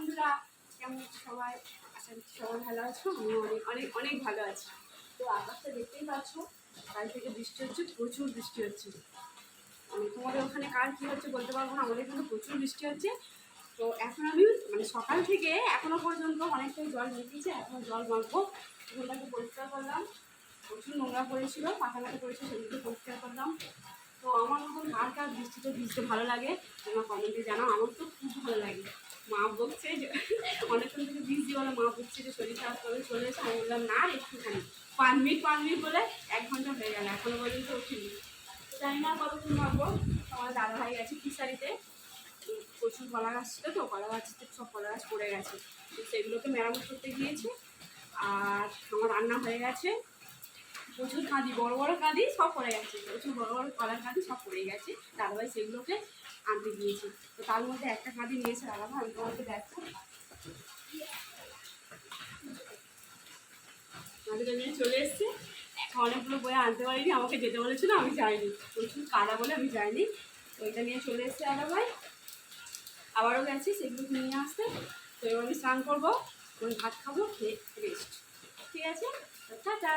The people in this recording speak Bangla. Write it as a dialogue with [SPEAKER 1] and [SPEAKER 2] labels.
[SPEAKER 1] বন্ধুরা, কেমন সবাই? আশা করছি সবাই ভালো আছো আমি অনেক অনেক অনেক ভালো আছি। তো আকাশটা দেখতেই পাচ্ছ কাল থেকে বৃষ্টি হচ্ছে, প্রচুর বৃষ্টি হচ্ছে। মানে তোমাদের ওখানে কার কী হচ্ছে বলতে পারব না, আমাদের কিন্তু প্রচুর বৃষ্টি হচ্ছে। তো এখন আমি মানে সকাল থেকে এখনও পর্যন্ত অনেকটাই জল বেরিয়েছে এখনও জল মাখবো। ঘুমটাকে পরিষ্কার করলাম। প্রচুর নোংরা পড়েছিল পাতা মাথা পড়েছে সেগুলোকে পরিষ্কার করলাম। তো আমার মতন কার বৃষ্টিতে ভিজতে ভালো লাগে, তোমরা কমেন্টে জানাও, আমার তো খুব ভালো লাগে। মা বলছে যে অনেকক্ষণ থেকে বৃষ্টি বলে মা বলছে যে, শরীর খারাপ করে চলে এসে। আমি বললাম, না একটুখানি। পাঁচ মিনিট পাঁচ মিনিট বলে এক ঘণ্টা হয়ে গেল, এখনও পর্যন্ত উঠিনি জানি না কতক্ষণ ভাববো। আমার দাদা ভাই গেছে ফিসারিতে প্রচুর কলা গাছ ছিল তো, কলা গাছতে সব কলা গাছ পড়ে গেছে। তো সেগুলোকে মেরামত করতে গিয়েছে। আর আমার রান্না হয়ে গেছে। প্রচুর কাঁদি, বড় বড় কাঁদি, সব পড়ে গেছে। প্রচুর বড় বড় কলার কাঁদি, সব পড়ে গেছে। দাদাভাই সেগুলোকে আনতে গিয়েছে। তো তার মধ্যে একটা কাঁদি নিয়েছে দাদাভাই, আমি তোমাকে দেখো। কাঁদিটা নিয়ে চলে এসছে। অনেকগুলো বই আনতে পারিনি, আমাকে যেতে বলেছিল, আমি যাইনি। প্রচুর কাদা বলে আমি যাইনি। এটা নিয়ে চলে এসছে দাদাভাই। আবারও গেছি সেগুলোকে নিয়ে আসতে। তো এবার আমি স্নান করব আমি ভাত খাব, খেয়ে রেস্ট ঠিক আছে? টাটা!